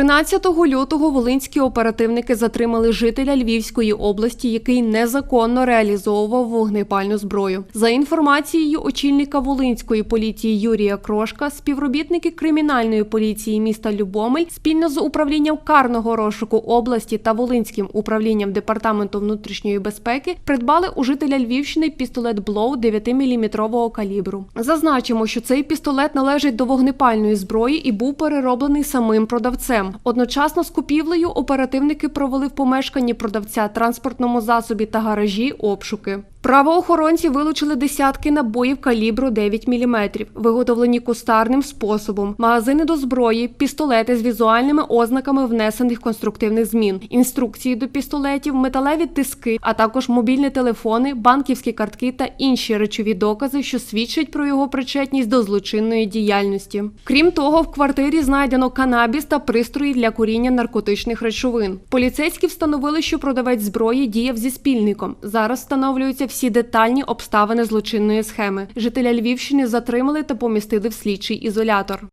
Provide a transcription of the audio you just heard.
13 лютого волинські оперативники затримали жителя Львівської області, який незаконно реалізовував вогнепальну зброю. За інформацією очільника волинської поліції Юрія Крошка, співробітники кримінальної поліції міста Любомель спільно з управлінням карного розшуку області та Волинським управлінням департаменту внутрішньої безпеки придбали у жителя Львівщини пістолет Блоу 9-мм калібру. Зазначимо, що цей пістолет належить до вогнепальної зброї і був перероблений самим продавцем. Одночасно з купівлею оперативники провели в помешканні продавця транспортному засобі та гаражі обшуки. Правоохоронці вилучили десятки набоїв калібру 9 мм, виготовлені кустарним способом, магазини до зброї, пістолети з візуальними ознаками внесених конструктивних змін, інструкції до пістолетів, металеві тиски, а також мобільні телефони, банківські картки та інші речові докази, що свідчать про його причетність до злочинної діяльності. Крім того, в квартирі знайдено канабіс та пристрої для куріння наркотичних речовин. Поліцейські встановили, що продавець зброї діяв зі спільником. Зараз встановлюються всі детальні обставини злочинної схеми. Жителя Львівщини затримали та помістили в слідчий ізолятор.